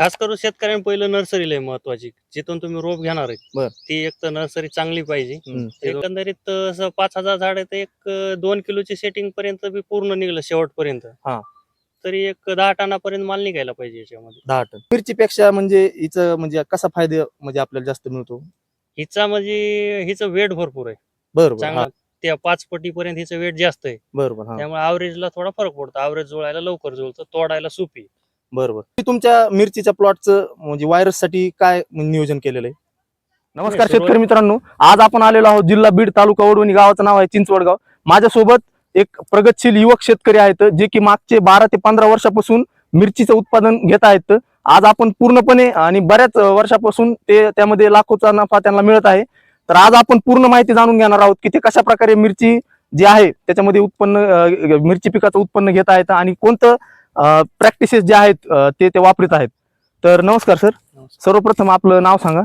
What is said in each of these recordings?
खास करून शेतकऱ्यांना पहिलं नर्सरीला आहे महत्वाची. जिथून तुम्ही रोप घेणार बर. आहे ती एक तर नर्सरी चांगली पाहिजे. हम्म. एकंदरीत असं पाच हजार झाड आहे तर एक अं, दोन किलोची सेटिंग पर्यंत बी पूर्ण निघलं शेवटपर्यंत. हा. तरी एक दहा टनापर्यंत माल निघायला पाहिजे याच्यामध्ये. दहा टन. मिरचीपेक्षा म्हणजे हिचं म्हणजे कसा फायदा म्हणजे आपल्याला जास्त मिळतो? हिचा म्हणजे हिचं वेट भरपूर आहे. बरोबर चांगला. त्या पाच पटीपर्यंत हिचं वेट जास्त आहे. बरोबर हा. त्यामुळे ऍव्हरेजला थोडा फरक पडतो. ऍव्हरेज जुळायला लवकर जुळतं तोडायला सोपी बरोबर. तुमच्या मिरचीच्या प्लॉटचं म्हणजे व्हायरससाठी काय नियोजन केलेलं आहे? नमस्कार शेतकरी मित्रांनो. आज आपण आलेलो आहोत जिल्हा बीड तालुका वडवणी गावाचं नाव आहे चिंचवडगाव. माझ्यासोबत एक प्रगतशील युवक शेतकरी आहेत जे की मागचे बारा ते पंधरा वर्षापासून मिरचीचं उत्पादन घेत आहेत. आज आपण पूर्णपणे आणि बऱ्याच वर्षापासून ते त्यामध्ये लाखोचा नफा त्यांना मिळत आहे. तर आज आपण पूर्ण माहिती जाणून घेणार आहोत की ते कशा प्रकारे मिरची जी आहे त्याच्यामध्ये उत्पन्न मिरची पिकाचं उत्पन्न घेत आहेत आणि कोणतं प्रॅक्टिसेस जे आहेत ते ते वापरत आहेत. तर नमस्कार सर सर्वप्रथम आपलं नाव सांगा.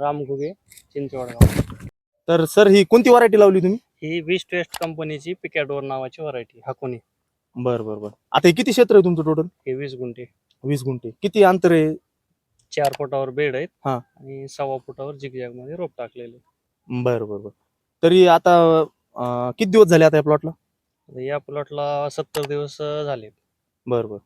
राम घुगे चिंचवडगाव. तर सर ही कोणती व्हरायटी लावली तुम्ही? ही विश टेस्ट कंपनीची पिकॅडोर नावाची व्हरायटी हाकोनी. बर बर बर. आता हे किती क्षेत्र आहे तुमचं टोटल हे वीस गुंठे. वीस गुंठे. किती अंतर आहे? चार फुटावर बेड आहेत. हा. आणि सव्वा फुटावर जिगजॅगमध्ये रोप टाकलेले बर बर बर. तरी आता अं, किती दिवस झाले आता या प्लॉटला या प्लॉटला सत्तर दिवस अं, झाले बर बर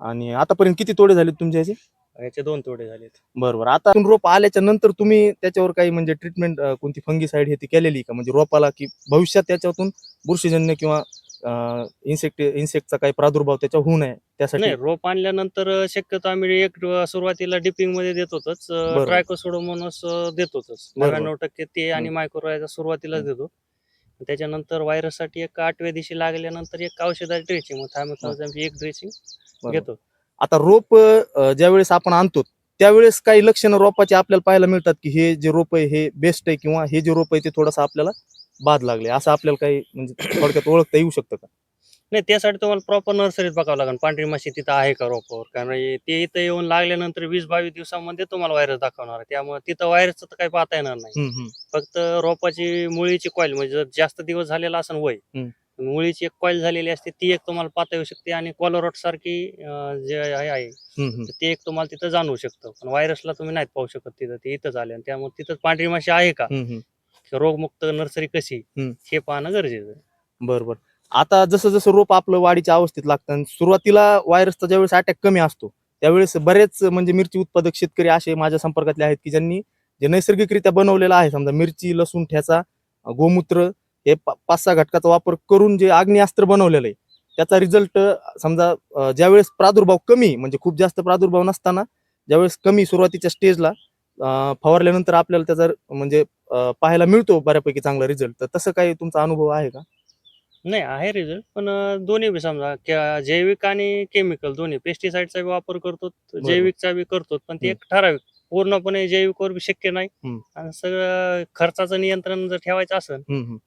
आणि आतापर्यंत किती तोडे झाले तुमच्या याचे? याचे दोन तोडे झालेत. बर बर आता रोप आल्याच्यानंतर तुम्ही त्याच्यावर काही म्हणजे ट्रीटमेंट कोणती फंगीसाईड हे ती केलेली का? म्हणजे रोपाला की भविष्यात त्याच्यातून बुरशीजन्य किंवा इन्सेक्ट इन्सेक्टचा काही प्रादुर्भाव त्याच्यावर होऊ नये त्यासाठी? रोप आणल्यानंतर शक्यतो आम्ही एक सुरुवातीला डिपिंगमध्ये देत होतच. बरोबर. ट्रायकोसोडोमोनस देत होतच. बरोबर. नव्याण्णव टक्के ते आणि मायक्रोरायझा सुरुवातीलाच देतो. त्याच्यानंतर व्हायरससाठी एक आठव्या दिवशी लागल्यानंतर एक औषधाची ड्रेसिंग थायमोथामची एक ड्रेसिंग. घेतो. आता रोप ज्यावेळेस आपण आणतो त्यावेळेस काही लक्षणं रोपाची आपल्याला पाहायला मिळतात की हे जे रोप आहे हे बेस्ट आहे किंवा हे जे रोप आहे ते थोडंसं आपल्याला बाद लागले. असं आपल्याला काही म्हणजे थोडक्यात ओळखता येऊ शकतं का? नाही त्यासाठी तुम्हाला प्रॉपर नर्सरीत बघावं लागेल. पांढरी माशी तिथं आहे का रोपावर? कारण ते इथं येऊन लागल्यानंतर वीस बावीस दिवसामध्ये तुम्हाला व्हायरस दाखवणार आहे. त्यामुळे तिथं व्हायरसचं तर काही पाहता येणार नाही. फक्त रोपाची मुळीची कॉईल म्हणजे जर जास्त दिवस झालेला असेल वय. मुळीची एक कॉईल झालेली असते ती एक तुम्हाला पाहता येऊ शकते. आणि कॉलरॉट सारखी जे आहे ते एक तुम्हाला तिथं जाणवू शकतं. पण व्हायरसला तुम्ही नाहीत पाहू शकत तिथं. ते इथंच आले आणि त्यामुळे तिथं पांढरी माशी आहे का? रोगमुक्त नर्सरी कशी. हे पाहणं गरजेचं आहे. बरं बरं. आता जसं जसं रोप आपलं वाढीच्या अवस्थेत लागतं आणि सुरुवातीला व्हायरसचा ज्यावेळेस अटॅक कमी असतो त्यावेळेस बरेच म्हणजे मिरची उत्पादक शेतकरी असे माझ्या संपर्कातले आहेत की ज्यांनी जे नैसर्गिकरित्या बनवलेलं आहे समजा मिरची लसूण ठ्याचा गोमूत्र हे पा- पाच सहा घटकाचा वापर करून जे आग्नेयास्त्र बनवलेलं आहे त्याचा रिझल्ट समजा ज्यावेळेस प्रादुर्भाव कमी म्हणजे खूप जास्त प्रादुर्भाव नसताना ज्यावेळेस कमी सुरुवातीच्या स्टेजला फवारल्यानंतर आपल्याला त्याचा म्हणजे पाहायला मिळतो बऱ्यापैकी चांगला रिझल्ट तर तसं काही तुमचा अनुभव आहे का? नाही आहे रिझल्ट पण अं, दोन्ही बी समजा क्या- जैविक आणि केमिकल दोन्ही. पेस्टिसाइडचा बी वापर करतो जैविकचा बी करतो पण ते एक ठराविक. पूर्णपणे जैविकवर बी शक्य नाही. आणि सगळं खर्चाचं नियंत्रण जर ठेवायचं असेल.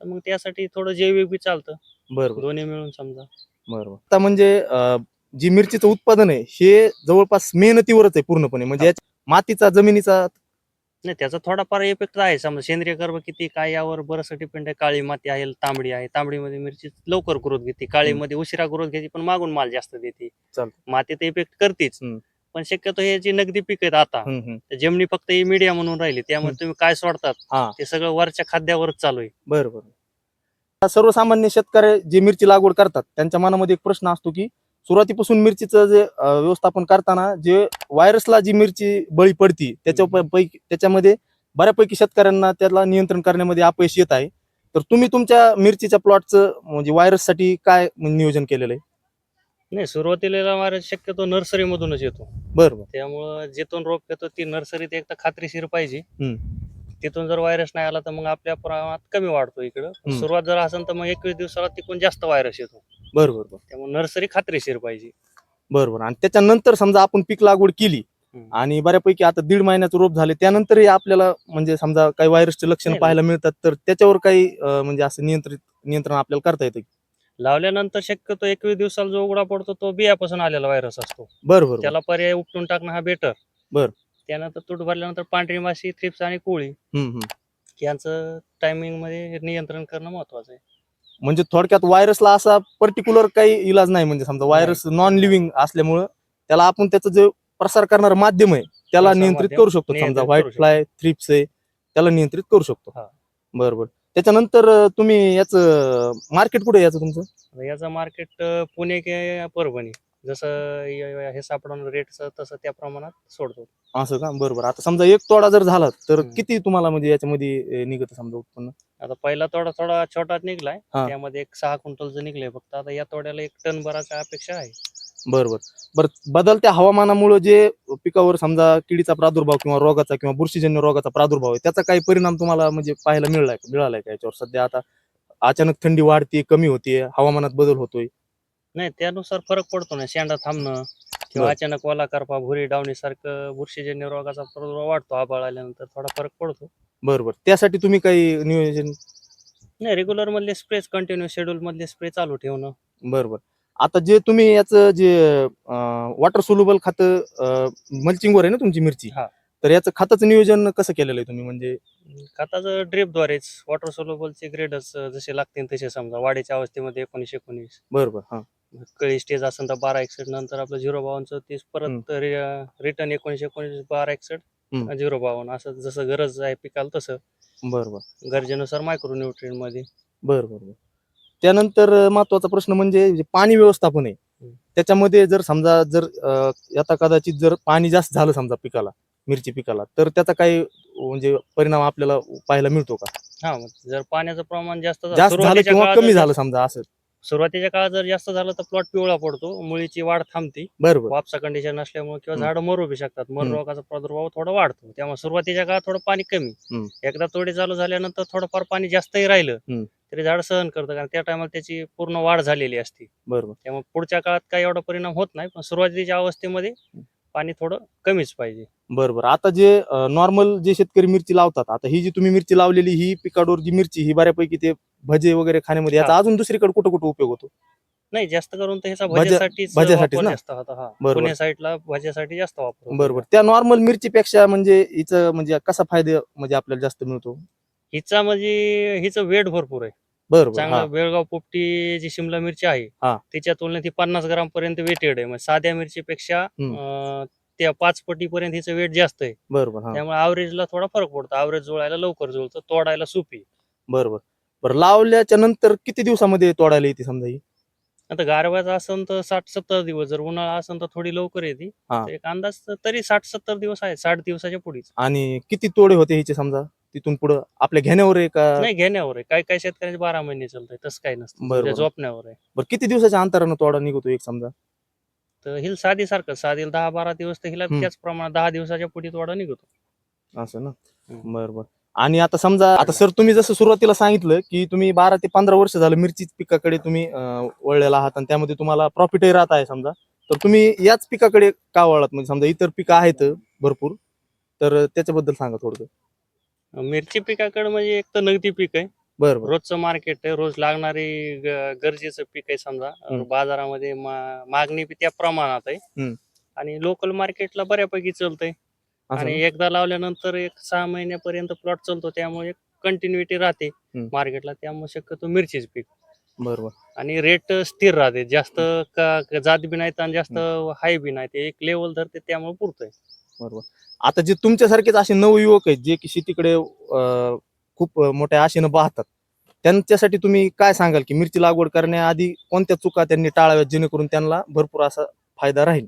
तर मग त्यासाठी थोडं जैविक बी चालतं. बरं बरं दोन्ही मिळून समजा. बरोबर. आता म्हणजे अं, जी मिरचीचं उत्पादन आहे हे जवळपास मेहनतीवरच आहे पूर्णपणे. म्हणजे याच्या- मातीचा जमिनीचा नाही त्याचा थोडाफार इफेक्ट आहे. समजा सेंद्रिय कर्ब किती काय यावर बरंच डिपेंड आहे. काळी माती आहे तांबडी आहे. तांबडीमध्ये मिरची लवकर ग्रोथ घेते. काळीमध्ये उशिरा ग्रोथ घेते पण मागून माल जास्त देते. माती तर इफेक्ट करतेच. हम्म. पण शक्यतो हे जी नगदी पीक आहेत आता हम्म, हम्म. तर जमिनी फक्त ही मीडिया म्हणून राहिली. त्यामुळे हम्म. तुम्ही काय सोडतात? हा. ते सगळं वरच्या खाद्यावरच चालू आहे. बरं बरं. आता सर्वसामान्य शेतकरी जे मिरची लागवड करतात त्यांच्या मनामध्ये एक प्रश्न असतो की सुरुवातीपासून मिरचीचं जे व्यवस्थापन करताना जे व्हायरसला जी मिरची बळी पडती त्याच्या पैकी त्याच्यामध्ये बऱ्यापैकी शेतकऱ्यांना त्याला नियंत्रण करण्यामध्ये अपयश येत आहे. तर तुम्ही तुमच्या मिरचीच्या प्लॉटचं म्हणजे व्हायरससाठी काय नियोजन केलेलं आहे? नाही सुरुवातीला वारा शक्यतो नर्सरी मधूनच येतो. बरं बरं. त्यामुळं जिथून रोप घेतो ती नर्सरीत एक तर खात्रीशीर पाहिजे. तिथून जर व्हायरस नाही आला तर मग आपल्या प्रमाणात कमी वाढतो इकडं. हम्म. सुरुवात जर असेल तर मग एकवीस दिवसाला तिकडून जास्त व्हायरस येतो. बरं बरं बरं त्यामुळे नर्सरी खात्रीशीर पाहिजे. बरोबर. आणि त्याच्यानंतर समजा आपण पीक लागवड केली हम्म. आणि बऱ्यापैकी आता दीड महिन्याचं रोप झाले त्यानंतरही आपल्याला म्हणजे समजा काही व्हायरसचे लक्षण नाही, पाहायला मिळतात तर त्याच्यावर काही अं, म्हणजे असं नियंत्रित नियंत्रण आपल्याला करता येतं लावल्यानंतर शक्यतो एकवीस दिवसाला जो उघडा पडतो तो बियापासून आलेला व्हायरस असतो. बरं बरं त्याला पर्याय उपटून टाकणं हा बेटर बर. त्यानंतर तूट भरल्यानंतर पांढरी माशी थ्रिप्स आणि कोळी. हम्म, हम्म. यांचं टायमिंगमध्ये नियंत्रण करणं महत्वाचं आहे. म्हणजे थोडक्यात व्हायरसला असा पर्टिक्युलर काही इलाज नाही म्हणजे समजा व्हायरस नॉन लिव्हिंग असल्यामुळं त्याला आपण त्याचं जे प्रसार करणारं माध्यम आहे त्याला प्रसार नियंत्रित माध्यम करू शकतो. समजा व्हाईट. फ्लाय थ्रिप्स आहे त्याला नियंत्रित करू शकतो. बरोबर. त्याच्यानंतर अं, तुम्ही याचं मार्केट कुठे आहे याचं तुमचं? आता याचं मार्केट पुणे की परभणी. जसं य- हे सापडवणार रेटचं तसं त्या प्रमाणात सोडतो. असं का? बरोबर आता समजा एक तोडा जर झाला तर हम्म. किती तुम्हाला म्हणजे याच्यामध्ये अं, निघत समजा उत्पन्न? आता पहिला तोडा थोडा छोटा निघलाय. हा. त्यामध्ये एक सहा क्विंटलचं निघलंय फक्त. आता या तोड्याला एक टन भराच्या अपेक्षा आहे. बरोबर बरं. बदलत्या हवामानामुळे जे पिकावर समजा किडीचा प्रादुर्भाव किंवा रोगाचा किंवा बुरशीजन्य रोगाचा प्रादुर्भाव आहे त्याचा काही परिणाम तुम्हाला म्हणजे पाहायला मिळलाय का? मिळालाय का याच्यावर सध्या? आता अचानक थंडी वाढते कमी होते हवामानात बदल होतोय. नाही त्यानुसार फरक पडतो ना शेंडा थांबणं किंवा बर. अचानक वाला करपा भुरी डावणी सारखं बुरशीजन्य रोगाचा प्रादुर्भाव वाढतो आबाळ आल्यानंतर थोडा फरक पडतो. बरोबर त्यासाठी तुम्ही काही नियोजन? नाही रेग्युलर मधले स्प्रे कंटिन्यू शेड्यूल मधले स्प्रे चालू ठेवणं. बरोबर आता जे तुम्ही याचं जे वॉटर सोल्युबल खातं मल्चिंगवर आहे ना तुमची मिरची? हा. तर याचं खताचं नियोजन कसं केलेलं आहे तुम्ही? म्हणजे खताचं ड्रिपद्वारेच वॉटर सोलोबलचे ग्रेडच जसे लागतील तसे समजा वाढीच्या अवस्थेमध्ये एकोणीस एकोणीस. बरोबर हा. कळी स्टेज असेल तर बारा एकसठ नंतर आपलं झिरो बावनचं तीस परत रिटर्न एकोणीस एकोणीस बारा एकसठ हम्म. झिरो बावन्न. असं जसं गरज आहे पिकाला तसं. बरोबर. गरजेनुसार मायक्रोन्युट्रियनमध्ये. बरं बरं बरं. त्यानंतर महत्त्वाचा प्रश्न म्हणजे जे पाणी व्यवस्थापन आहे हम्म. त्याच्यामध्ये जर समजा जर अं, आता कदाचित जर पाणी जास्त झालं समजा पिकाला मिरची पिकाला तर त्याचा काही म्हणजे परिणाम आपल्याला पाहायला मिळतो का? हा मग जर पाण्याचं प्रमाण जास्त झालं- जास्त झालं सुरुवातीच्या किंवा काळात कमी झालं समजा असं. सुरुवातीच्या काळात जर जास्त झालं तर प्लॉट पिवळा पडतो. मुळीची वाढ थांबते. बरोबर. वापसा कंडिशन नसल्यामुळे किंवा. झाड मरू बी शकतात. मर हम्म. रोगाचा प्रादुर्भाव थोडा वाढतो. त्यामुळे सुरुवातीच्या काळात थोडं पाणी कमी. एकदा तोडे चालू झाल्यानंतर थोडंफार पाणी जास्तही राहिलं. तरी झाड सहन करतं कारण त्या टायमाला त्याची पूर्ण वाढ झालेली असते. बरोबर. त्यामुळे पुढच्या काळात काही एवढा परिणाम होत नाही. पण सुरुवातीच्या अवस्थेमध्ये पाणी थोडं कमीच पाहिजे बरोबर आता जे नॉर्मल जे शेतकरी मिरची लावतात आता ही जी तुम्ही मिरची लावलेली ही पिकाडोर जी मिरची ही बऱ्यापैकी ते भजे वगैरे खाण्यामध्ये याचा. अजून दुसरीकडे कुठं कुठं उपयोग होतो नाही जास्त करून तर ह्याचा भज्या- भाज्यासाठीच भाज्यासाठीच वापर ना? जास्त होता बरोबर. पुणे साईडला भाज्यासाठी जास्त वापर. बरोबर त्या नॉर्मल मिरचीपेक्षा म्हणजे हिचं म्हणजे कसा फायदा म्हणजे आपल्याला जास्त मिळतो हिचा म्हणजे हिचं वेट भरपूर आहे बरोबर चांगला. बेळगाव पोपटी जी शिमला मिरची आहे हा. त्याच्या तुलनेत ही पन्नास ग्राम पर्यंत वेटेड आहे. म्हणजे साध्या मिरचीपेक्षा हम्म. अं, त्या पाच पटी पर्यंत हिचं वेट जास्त आहे. बरोबर हा. त्यामुळे अवरेजला थोडा फरक पडतो. अवरेज जुळायला लवकर जुळतं तोडायला सोपी बरोबर बरं लावल्याच्या नंतर किती दिवसामध्ये तोडायला येते समजा ही? आता गारव्याचा असेल तर साठ सत्तर दिवस जर उन्हाळा असेल तर थोडी लवकर येते. हा. तर एक अंदाज तरी साठ सत्तर दिवस आहे साठ दिवसाच्या पुढेच. आणि किती तोडे होते हिचे समजा? तिथून पुढं आपल्या घेण्यावर आहे का? नाही घेण्यावर आहे. काही काही शेतकऱ्यांचे बारा महिने चालतंय तसं काही नसतं. म्हणजे झोपण्यावर आहे. बरं किती दिवसाच्या अंतरानं तोडा निघतो एक समजा? तर हिल साधी सारखं साधी दहा बारा दिवस तर हिला हम्म. त्याच प्रमाणात दहा दिवसाच्या पुढे तोडा निघतो. असं ना? हम्म. बरं बरं. आणि आता समजा आता सर तुम्ही जसं सुरुवातीला सांगितलं की तुम्ही बारा ते पंधरा वर्ष झालं मिरचीच पिकाकडे तुम्ही अं, वळलेला आहात आणि त्यामध्ये तुम्हाला प्रॉफिटही राहत आहे समजा. तर तुम्ही याच पिकाकडे का वळलात? म्हणजे समजा इतर पिकं आहेत भरपूर तर त्याच्याबद्दल सांगा थोडं मिरची पिकाकडे म्हणजे एक तर नगदी पीक आहे. बरं बरं. रोजचं मार्केट आहे रोज लागणारी ग- गरजेचं पीक आहे समजा. हम्म. बाजारामध्ये मा- मागणी बी त्या प्रमाणात आहे. हम्म. आणि लोकल मार्केटला बऱ्यापैकी चालतंय. असं आणि? एकदा लावल्यानंतर एक सहा महिन्यापर्यंत प्लॉट चालतो त्यामुळे कंटिन्युटी राहते हम्म. मार्केटला त्यामुळे शक्यतो मिरचीच पीक. बरं बरं. आणि रेट स्थिर राहते. जास्त का- का जात बी नाहीत आणि जास्त हाय बी नाही ते एक लेवल धरते त्यामुळे पुरतंय. बरोबर आता जे तुमच्यासारखेच असे नवयुवक आहेत जे की शेतीकडे अं, खूप मोठ्या आशेनं पाहतात त्यांच्यासाठी तुम्ही काय सांगाल की मिरची लागवड करण्याआधी कोणत्या चुका त्यांनी टाळाव्यात जेणेकरून त्यांना भरपूर असा फायदा राहील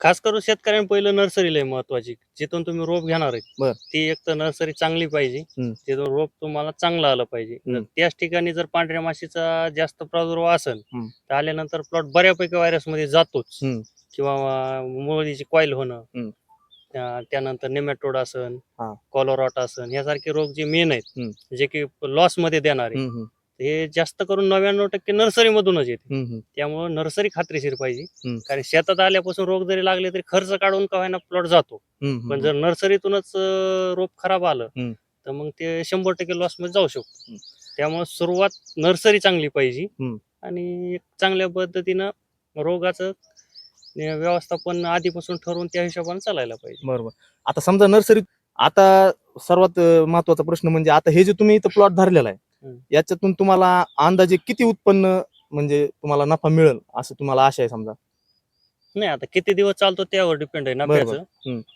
खास करून शेतकऱ्यांना पहिलं नर्सरीला आहे महत्वाची जिथून तुम्ही रोप घेणार बर. आहे ती एक तर नर्सरी चांगली पाहिजे हम्म. तिथून रोप तुम्हाला चांगलं आलं पाहिजे हम्म. त्याच ठिकाणी जर पांढऱ्या माशीचा जास्त प्रादुर्भाव असेल हम्म. तर आल्यानंतर प्लॉट बऱ्यापैकी व्हायरसमध्ये जातोच हम्म. किंवा मुळीची कॉईल होणं हम्म. त्या- त्यानंतर नेमॅटोड असन हा. कॉलोरॉट असन यासारखे रोग जे मेन आहेत. जे की लॉसमध्ये देणारे हम्म, हम्म, हे जास्त करून नव्याण्णव टक्के नर्सरी मधूनच येते हम्म, हम्म. त्यामुळे नर्सरी खात्रीशीर पाहिजे हम्म. कारण शेतात आल्यापासून रोग जरी लागले तरी खर्च काढून का होईना प्लॉट जातो हम्म, पण जर नर्सरीतूनच अं, रोप खराब आलं हम्म. तर मग ते शंभर टक्के लॉसमध्ये जाऊ शकतो हम्म. त्यामुळे सुरुवात नर्सरी चांगली पाहिजे हम्म. आणि एक चांगल्या पद्धतीनं रोगाचं व्यवस्थापन आधीपासून ठरवून त्या हिशोबाने चालायला पाहिजे बरोबर आता समजा नर्सरीत आता सर्वात महत्त्वाचा प्रश्न म्हणजे आता हे जे तुम्ही इथं प्लॉट धरलेला आहे. याच्यातून तुम्हाला अंदाजे किती उत्पन्न म्हणजे तुम्हाला नफा मिळेल असं तुम्हाला आशा आहे समजा नाही आता किती दिवस चालतो त्यावर डिपेंड आहे. नफ्याचं.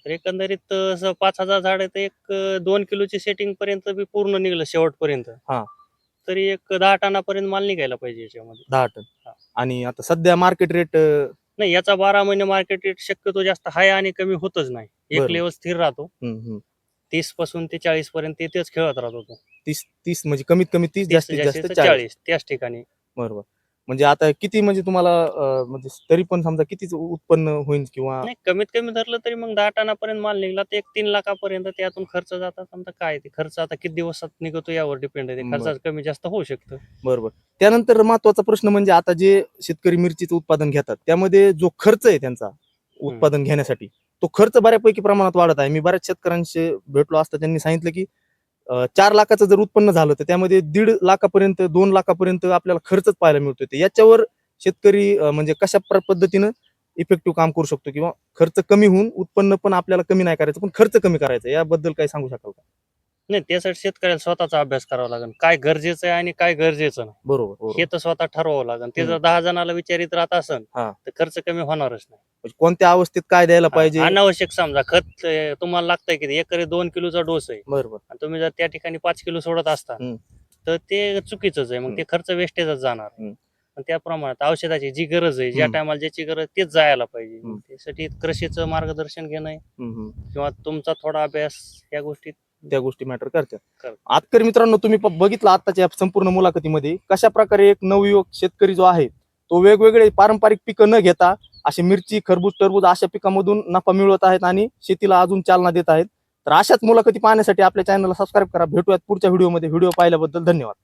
तर एकंदरीत पाच हजार झाड आहे तर एक दोन किलोची सेटिंग पर्यंत बी पूर्ण निघलं शेवटपर्यंत हा. तरी एक दहा टनापर्यंत माल निघायला पाहिजे याच्यामध्ये दहा टन. आणि आता सध्या मार्केट रेट नाही याचा बारा महिने मार्केट रेट शक्यतो जास्त हाय आणि कमी होतच नाही. एक. लेवल स्थिर राहतो. तीसपासून ते चाळीस पर्यंत ते तेच खेळत राहतो तो. तीस तीस म्हणजे कमीत कमी तीस तीस जास्तीत जास्त चाळीस त्याच ठिकाणी. बरोबर. म्हणजे आता किती म्हणजे तुम्हाला अं, म्हणजे तरी पण समजा कितीच उत्पन्न होईल किंवा नाही कमीत कमी धरलं तरी मग दहा टनापर्यंत माल निघला तर एक तीन लाखापर्यंत त्यातून खर्च जातात. समजा काय ते खर्च आता किती दिवसात निघतो यावर डिपेंड आहे. ते बरं. खर्चाचं कमी जास्त होऊ शकतं. बरोबर. त्यानंतर महत्त्वाचा प्रश्न म्हणजे आता जे शेतकरी मिरचीचं उत्पादन घेतात त्यामध्ये जो खर्च आहे त्यांचा उत्पादन घेण्यासाठी तो खर्च बऱ्यापैकी प्रमाणात वाढत आहे. मी बऱ्याच शेतकऱ्यांशी भेटलो असता त्यांनी सांगितलं की चार लाखाचं जर उत्पन्न झालं तर त्यामध्ये दीड लाखापर्यंत दोन लाखापर्यंत आपल्याला खर्चच पाहायला मिळतो तर याच्यावर शेतकरी म्हणजे कशा पद्धतीनं इफेक्टिव्ह काम करू शकतो? किंवा खर्च कमी होऊन उत्पन्न पण आपल्याला कमी नाही करायचं पण खर्च कमी करायचा याबद्दल काही सांगू शकाल का? नाही त्यासाठी शेतकऱ्याला स्वतःचा अभ्यास करावा लागेल काय गरजेचं आहे आणि काय गरजेचं नाही बरोबर बरोबर हे तर स्वतः ठरवावं लागेल ते जर. दहा जणाला विचारित राहत असेल हा. तर खर्च कमी होणारच नाही म्हणजे कोणत्या अवस्थेत काय द्यायला पाहिजे अनावश्यक समजा खत अं, तुम्हाला लागतंय किती एकरी दोन किलोचा डोस आहे बरोबर आणि तुम्ही जर त्या ठिकाणी पाच किलो सोडत असता हम्म. तर ते चुकीचंच आहे मग ते खर्च वेस्टेजच जाणार हम्म. आणि त्या प्रमाणात औषधाची जी गरज आहे ज्या हम्म. टायमाला ज्याची गरज तेच जायला पाहिजे हम्म. त्यासाठी कृषीचं मार्गदर्शन घेणं आहे हम्म, हम्म. किंवा तुमचा थोडा अभ्यास या गोष्टीत त्या गोष्टी मॅटर करतात. आतकरी मित्रांनो तुम्ही बघितलं आताच्या संपूर्ण मुलाखतीमध्ये कशा प्रकारे एक नवयुवक शेतकरी जो आहे तो वेगवेगळे पारंपरिक पिकं न घेता अशी मिरची खरबूज टरबूज अशा पिकांमधून नफा मिळवत आहेत आणि शेतीला अजून चालना देत आहेत. तर अशाच मुलाखती पाहण्यासाठी आपल्या चॅनलला सबस्क्राईब करा. भेटूयात पुढच्या व्हिडिओमध्ये व्हिडिओ पाहिल्याबद्दल धन्यवाद.